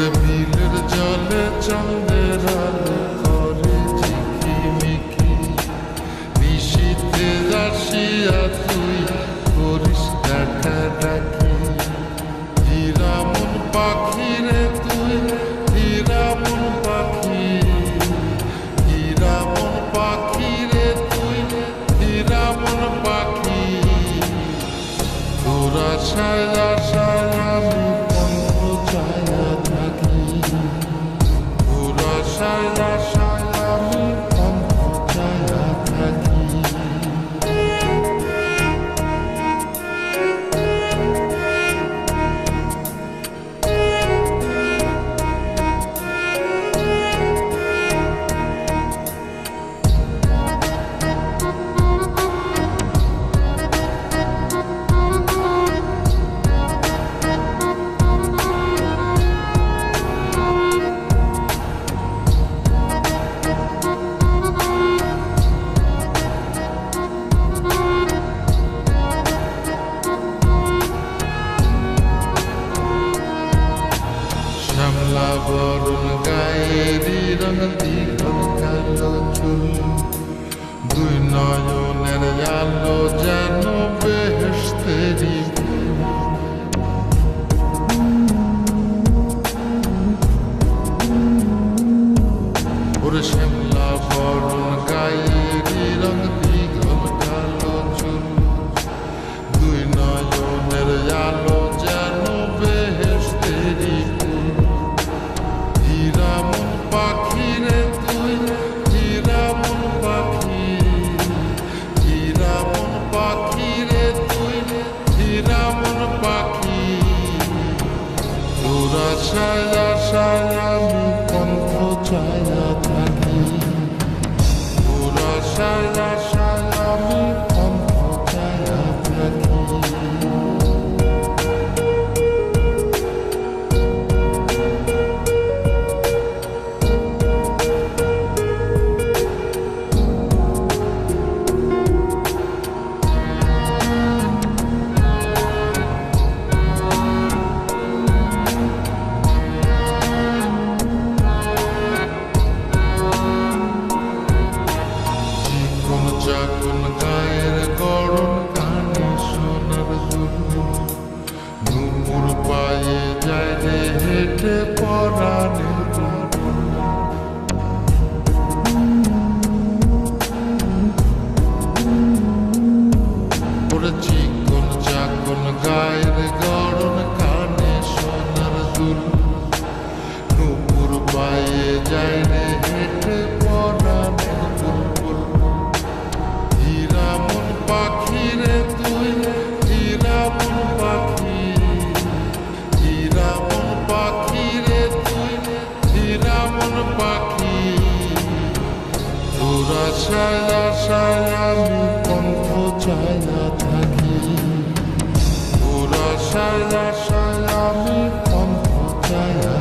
ওরে বিলের জলে চন্দ্রের শ্যামলা বরণ গায়েরি রঙ দীঘল কালো চুল দুই নয়নের আলো তোরা ছায়া ছায়া কণ্ঠ পন্থ ছায়া থাকি তোরা ছায়া ছায়া বুলবুল। ওরে চিকন চাকন গায়ের গড়ন কানে সোনার দুল নুপুর পায়ে যায় রে হেঁটে আশায় আশায় আমি কণ্ঠ চাই না থাকি ওর আশায় আশায় আমি কণ্ঠ চাই না